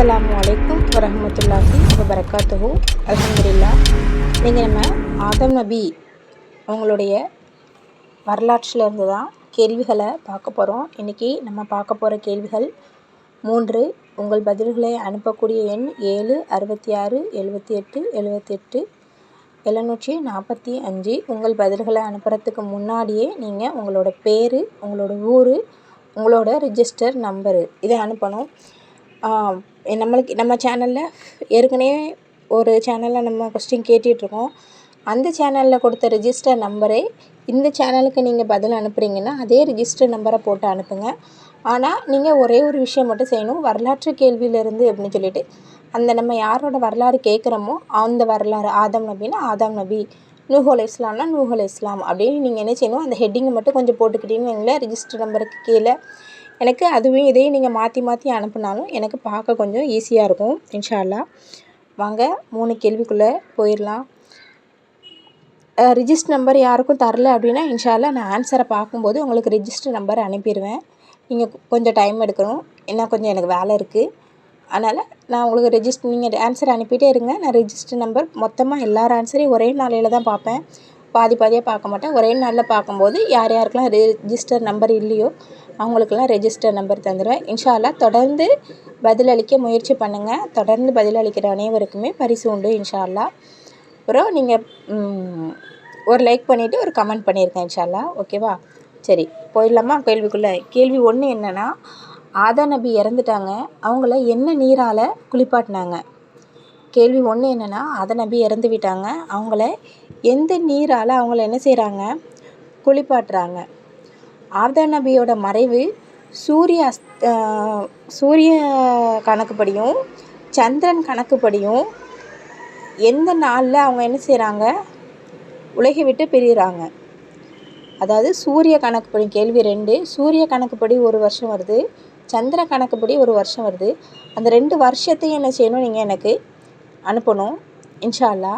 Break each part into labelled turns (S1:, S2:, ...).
S1: அஸ்ஸலாமு அலைக்கும் வரமத்துல்லாஹி வரகாத்துஹு அலமதுல்லா நீங்கள் நம்ம ஆதம் நபி அவங்களுடைய வரலாற்றில் இருந்து தான் கேள்விகளை பார்க்க போகிறோம் இன்றைக்கி நம்ம பார்க்க போகிற கேள்விகள் மூன்று. உங்கள் பதில்களை அனுப்பக்கூடிய எண் ஏழு அறுபத்தி ஆறு எழுபத்தி எட்டு எழுபத்தி எட்டு எழுநூற்றி நாற்பத்தி அஞ்சு. உங்கள் பதில்களை அனுப்புகிறதுக்கு முன்னாடியே நீங்கள் உங்களோட பேர் உங்களோட ஊர் உங்களோட ரிஜிஸ்டர் நம்பரு இதை அனுப்பணும். நம்மளுக்கு நம்ம சேனலில் ஏற்கனவே ஒரு சேனலில் நம்ம கொஸ்டின் கேட்டுட்ருக்கோம். அந்த சேனலில் கொடுத்த ரிஜிஸ்டர் நம்பரே இந்த சேனலுக்கு நீங்கள் பதில் அனுப்புகிறீங்கன்னா அதே ரிஜிஸ்டர் நம்பரை போட்டு அனுப்புங்க. ஆனால் நீங்கள் ஒரே ஒரு விஷயம் மட்டும் செய்யணும். வரலாற்று கேள்வியிலேருந்து அப்படின்னு சொல்லிட்டு அந்த நம்ம யாரோட வரலாறு கேட்குறோமோ அந்த வரலாறு ஆதம் நபின்னா ஆதம் நபி நூஹோல் இஸ்லாம்னா நூஹோல் இஸ்லாம் அப்படின்னு நீங்கள் என்ன செய்யணும் அந்த ஹெட்டிங்கை மட்டும் கொஞ்சம் போட்டுக்கிட்டீங்கன்னு எங்களை ரிஜிஸ்டர் நம்பருக்கு கீழே. எனக்கு அதுவும் இதையும் நீங்கள் மாற்றி மாற்றி அனுப்புனாலும் எனக்கு பார்க்க கொஞ்சம் ஈஸியாக இருக்கும் இன்ஷால்லா வாங்க மூணு கேள்விக்குள்ளே போயிடலாம் ரிஜிஸ்டர் நம்பர் யாருக்கும் தரல அப்படின்னா இன்ஷால்லா நான் ஆன்சரை பார்க்கும்போது உங்களுக்கு ரிஜிஸ்டர் நம்பர் அனுப்பிடுவேன் நீங்கள் கொஞ்சம் டைம் எடுக்கணும். ஏன்னா கொஞ்சம் எனக்கு வேலை இருக்குது அதனால் நான் உங்களுக்கு ரெஜிஸ்டர் நீங்கள் ஆன்சர் அனுப்பிட்டே இருங்க. நான் ரெஜிஸ்டர் நம்பர் மொத்தமாக எல்லார் ஆன்சரையும் ஒரே நாளையில் தான் பார்ப்பேன். பாதி பாதியாக பார்க்க மாட்டேன். ஒரே நாளில் பார்க்கும்போது யார் யாருக்கெலாம் ரெஜிஸ்டர் நம்பர் இல்லையோ அவங்களுக்கெல்லாம் ரெஜிஸ்டர் நம்பர் தந்துடுவேன் இன்ஷால்லா தொடர்ந்து பதிலளிக்க முயற்சி பண்ணுங்கள் தொடர்ந்து பதிலளிக்கிற அனைவருக்குமே பரிசு உண்டு இன்ஷால்லா அப்புறம் நீங்கள் ஒரு லைக் பண்ணிவிட்டு ஒரு கமெண்ட் பண்ணியிருக்கேன் இன்ஷால்லா ஓகேவா சரி போயிடலாமா? கேள்விக்குள்ளே. கேள்வி ஒன்று என்னென்னா ஆதா நபி இறந்துட்டாங்க. அவங்கள என்ன நீரால் குளிப்பாட்டினாங்க? கேள்வி ஒன்று என்னென்னா ஆதா நபி இறந்து விட்டாங்க. அவங்கள எந்த நீரால் அவங்கள என்ன செய்கிறாங்க குளிப்பாட்டுறாங்க. ஆதா நபியோட மறைவு சூரிய அஸ் சூரிய கணக்குப்படியும் சந்திரன் கணக்குப்படியும் எந்த நாளில் அவங்க என்ன செய்கிறாங்க உலகை விட்டு பிரிகிறாங்க அதாவது சூரிய கணக்குப்படி கேள்வி ரெண்டு சூரிய கணக்குப்படி ஒரு வருஷம் வருது சந்திர கணக்குப்படி ஒரு வருஷம் வருது. அந்த ரெண்டு வருஷத்தையும் என்ன செய்யணும்? நீங்கள் எனக்கு அனுப்பணும். இன்ஷால்லா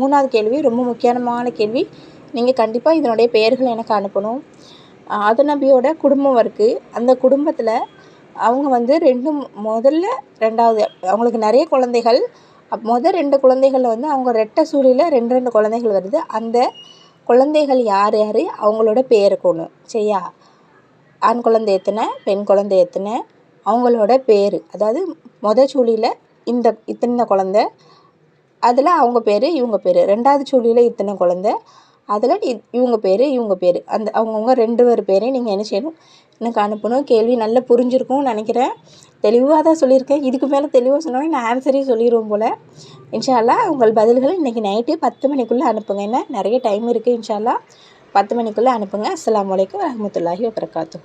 S1: மூணாவது கேள்வி ரொம்ப முக்கியமான கேள்வி. நீங்கள் கண்டிப்பாக இதனுடைய பெயர்கள் எனக்கு அனுப்பணும். ஆதநபியோட குடும்பம் இருக்குது அந்த குடும்பத்தில் அவங்க வந்து ரெண்டு முதல்ல ரெண்டாவது அவங்களுக்கு நிறைய குழந்தைகள். முதல் ரெண்டு குழந்தைகளில் வந்து அவங்க ரெட்டை சூழலில் ரெண்டு ரெண்டு குழந்தைகள் வருது. அந்த குழந்தைகள் யார் யார்? அவங்களோட பேர் இருக்கணும். சரியா? ஆண் குழந்தை எத்தனை? பெண் குழந்தை எத்தனை? அவங்களோட பேர். அதாவது மொதல் சூழியில் இந்த இத்தனை குழந்த. அதில் அவங்க பேர் இவங்க பேர். ரெண்டாவது சூழியில் இத்தனை குழந்த. அதில் இவங்க பேர் இவங்க பேர். அந்த அவங்கவுங்க ரெண்டு பேர் பேரையும் நீங்கள் என்ன செய்யணும்? எனக்கு அனுப்பணும். கேள்வி நல்லா புரிஞ்சிருக்கும்னு நினைக்கிறேன். தெளிவாக தான் சொல்லியிருக்கேன். இதுக்கு மேலே தெளிவாக சொன்னோன்னே நான் ஆன்சரையும் சொல்லிடுவோம் போல். இன்ஷால்லா உங்கள் பதில்களை இன்றைக்கி நைட்டு பத்து மணிக்குள்ளே அனுப்புங்க. என்ன? நிறைய டைம் இருக்குது இன்ஷால்லா பத்து மணிக்குள்ளே அனுப்புங்க. அஸ்லாம் வலைக்கம் வரமத்துல்லாஹி வபரகாத்து